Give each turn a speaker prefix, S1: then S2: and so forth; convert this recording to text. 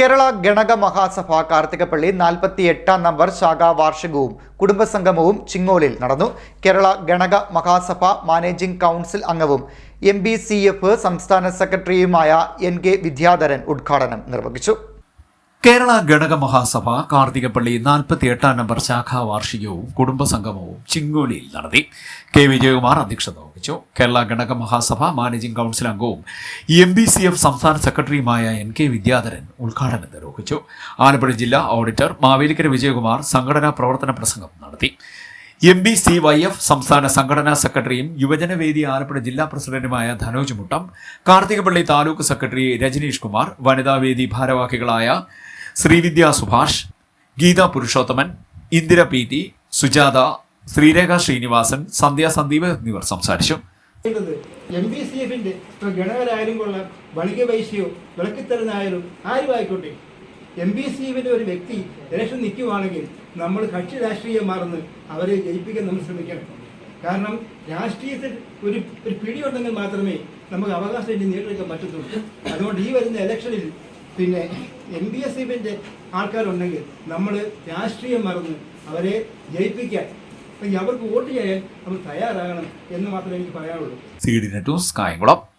S1: കേരള ഗണക മഹാസഭ കാർത്തികപ്പള്ളി നാൽപ്പത്തി എട്ടാം നമ്പർ ശാഖാ വാർഷികവും കുടുംബസംഗമവും ചിങ്ങോലിൽ നടന്നു. കേരള ഗണക മഹാസഭ മാനേജിംഗ് കൗൺസിൽ അംഗവും എം സംസ്ഥാന സെക്രട്ടറിയുമായ എൻ കെ വിദ്യാധരൻ ഉദ്ഘാടനം നിർവഹിച്ചു.
S2: കേരള ഗണക മഹാസഭ കാർത്തികപ്പള്ളി നാൽപ്പത്തി എട്ടാം നമ്പർ ശാഖാ വാർഷികവും കുടുംബസംഗമവും ചിങ്ങോലിയിൽ നടത്തി. കെ വിജയകുമാർ അധ്യക്ഷത വഹിച്ചു. കേരള ഗണക മഹാസഭ മാനേജിംഗ് കൗൺസിൽ അംഗവും എം ബി സി എഫ് സംസ്ഥാന സെക്രട്ടറിയുമായ എൻ കെ വിദ്യാധരൻ ഉദ്ഘാടനം നിർവഹിച്ചു. ആലപ്പുഴ ജില്ലാ ഓഡിറ്റർ മാവേലിക്കര വിജയകുമാർ സംഘടനാ പ്രവർത്തന പ്രസംഗം നടത്തി. M B C Y F സംസ്ഥാന സംഘടനാ സെക്രട്ടറിയും യുവജനവേദി ആലപ്പുഴ ജില്ലാ പ്രസിഡന്റുമായ ധനോജ് മുട്ടം കാർത്തികപ്പള്ളി താലൂക്ക് സെക്രട്ടറി രജനീഷ് കുമാർ വനിതാവേദി ഭാരവാഹികളായ ശ്രീവിദ്യ സുഭാഷ് ഗീത പുരുഷോത്തമൻ ഇന്ദിര പി ടി സുജാത ശ്രീരേഖ ശ്രീനിവാസൻ സന്ധ്യ സന്ദീപ് എന്നിവർ സംസാരിച്ചു.
S3: എം ബി സി എഫിന്റെ ഗണകരായാലും കൊള്ളാം വണിക വൈശ്യോ വിളക്കിത്തരനായാലും ആരും ആയിക്കോട്ടെ എം ബി സി എഫിന്റെ ഒരു വ്യക്തി ഇലക്ഷൻ നിൽക്കുവാണെങ്കിൽ നമ്മൾ കക്ഷി രാഷ്ട്രീയം മറന്ന് അവരെ ജയിപ്പിക്കാൻ നമ്മൾ ശ്രമിക്കണം. കാരണം രാഷ്ട്രീയത്തിൽ ഒരു ഒരു പിടിയുണ്ടെങ്കിൽ മാത്രമേ നമുക്ക് അവകാശം നേടിയെടുക്കാൻ പറ്റത്തുള്ളൂ. അതുകൊണ്ട് ഈ വരുന്ന ഇലക്ഷനിൽ പിന്നെ എം ബി എസ് എഫിന്റെ ആൾക്കാരുണ്ടെങ്കിൽ നമ്മൾ രാഷ്ട്രീയം മറന്ന് അവരെ ജയിപ്പിക്കാൻ. അവർക്ക് വോട്ട് ചെയ്യാൻ അവർ തയ്യാറാകണം എന്ന് മാത്രമേ എനിക്ക് പറയാനുള്ളൂ.
S2: ഡി